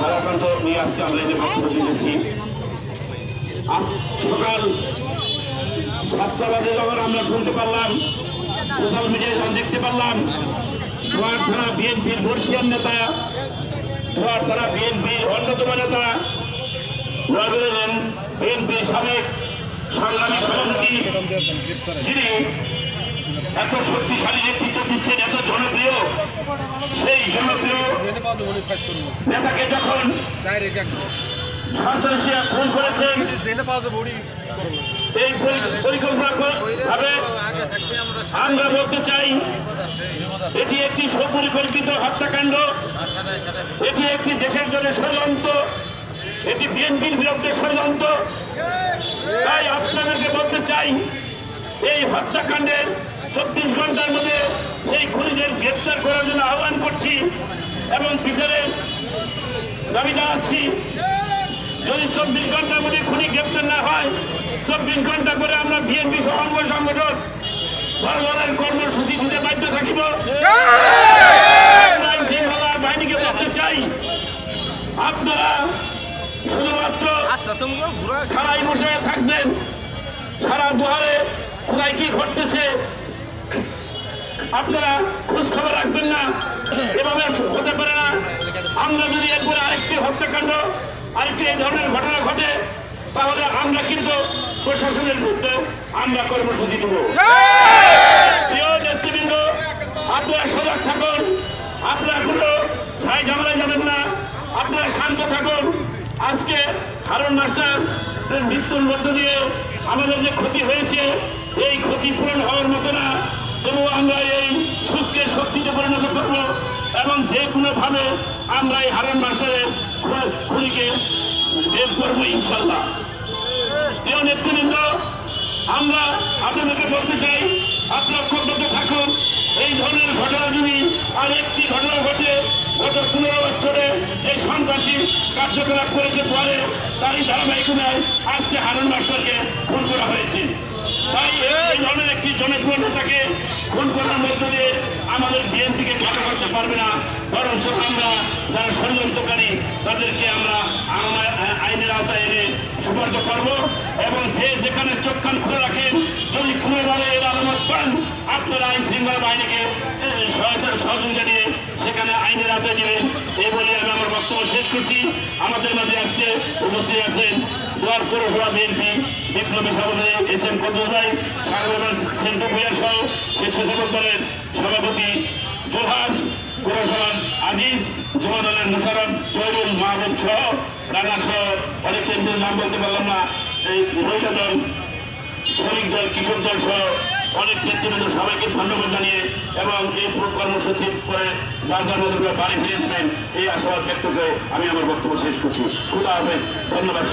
ধারাকান্ত নিয়ে আজকে আমরা এদের বক্তব্য দিতেছি সকাল সাতটা বাজে যখন আমরা শুনতে পারলাম, সোশ্যাল মিডিয়ায় যখন দেখতে পারলাম ধোয়ার থানা বিএনপির বর্ষিয়ান নেতা ধোয়ার থানা বিএনপির অন্যতম নেতা বিএনপির সাবেক সংগ্রামী সভাপতি, যিনি এত শক্তিশালী নেতৃত্ব দিচ্ছেন, এত জনপ্রিয়, সেই জনপ্রিয় নেতাকে যখন সন্ত্রাসীরা খুন করেছেন এই পরি- পরিকল্পনা ভাবে আমরা বলতে চাই এটি একটি সুপরিকল্পিত হত্যাকাণ্ড। এটি একটি দেশের জন্য ষড়যন্ত্র। এটি বিএনপির বিরুদ্ধে ষড়যন্ত্র। তাই আপনাদেরকে বলতে চাই এই হত্যাকাণ্ডের চব্বিশ ঘণ্টার মধ্যে সেই খুনিদের গ্রেপ্তার করার জন্য এবং বিচারের দাবি জানাচ্ছি, যদি চব্বিশ ঘণ্টার মধ্যে খুনি গ্রেপ্তার না হয়, চব্বিশ ঘণ্টা করে আমরা বিএনপি অঙ্গ সংগঠন বড় কর্মসূচি দিতে বাধ্য থাকিব। বাহিনীকে বলতে চাই, আপনারা শুধুমাত্র খাড়াই বসে থাকবেন, সারা দুয়ারে কোথায় কি ঘটতেছে, আপনারা খোঁজ খবর রাখবেন না। তাহলে আমরা কিন্তু প্রশাসনের বিরুদ্ধে আমরা কর্মসূচি দেব। প্রিয় নেতৃবৃন্দ, আপনারা সজাগ থাকুন। আপনারা কোনো ঝাই ঝামেলায় যাবেন না। আপনারা শান্ত থাকুন। আজকে হারুন মাস্টার মৃত্যুর মধ্য দিয়ে আমাদের যে ক্ষতি হয়েছে, এই ক্ষতিপূরণ হওয়ার মতো না। তবু আমরা এই সুখকে শক্তিতে পরিণত করব এবং যে কোনোভাবে আমরা এই হারুন মাস্টারের খুনিকে বের করব ইনশাল্লাহ প্রিয় নেতৃবৃন্দ, আমরা আপনাদেরকে বলতে চাই আপনার কর্তব্য থাকুন। এই ধরনের ঘটনা যদি আর একটি ঘটনা ঘটে, গত পনেরো বছরে যে সন্ত্রাসী কার্যকলাপ করেছে, পরে জনপ্রিয় কোন করার মধ্য দিয়ে আমাদের বিএনপিকে খাটো করতে পারবে না, বরঞ্চ আমরা যারা ষড়যন্ত্রকারী তাদেরকে আমরা আইন- আইনের আওতায় এনে সুপার্য করব এবং যে যেখানে চোখ কান খুলে রাখেন যদি কোনোভাবে এর আলামত পান আপনারা আইন শৃঙ্খলা বাহিনীকে সহায়তার সহযোগিতা করছি আমাদের মাঝে আজকে উপস্থিত আছেন দুয়ার পৌরসভা বিএনপি বিপ্লবী সভাপতি এস এম কদুর ভাই সাগর সেন্টু ভূয়া সহ স্বেচ্ছাসেবক দলের সভাপতি জোহাস পৌরসভার আজিজ যুব দলের মুশারফ জয়রুল মাহবুব সহ রানা সহ অনেক কেন্দ্রের নাম বলতে পারলাম না, এই মহিলা দল শ্রমিক দল কিশোর দল সহ অনেক নেতৃবৃন্দ সবাইকে ধন্যবাদ জানিয়ে এবং এই কর্মসূচি করে যার যার করে বাড়ি ফিরে এই আশাবাদ ব্যক্ত করে আমি আমার বক্তব্য শেষ করছি। খুদা হবে ধন্যবাদ।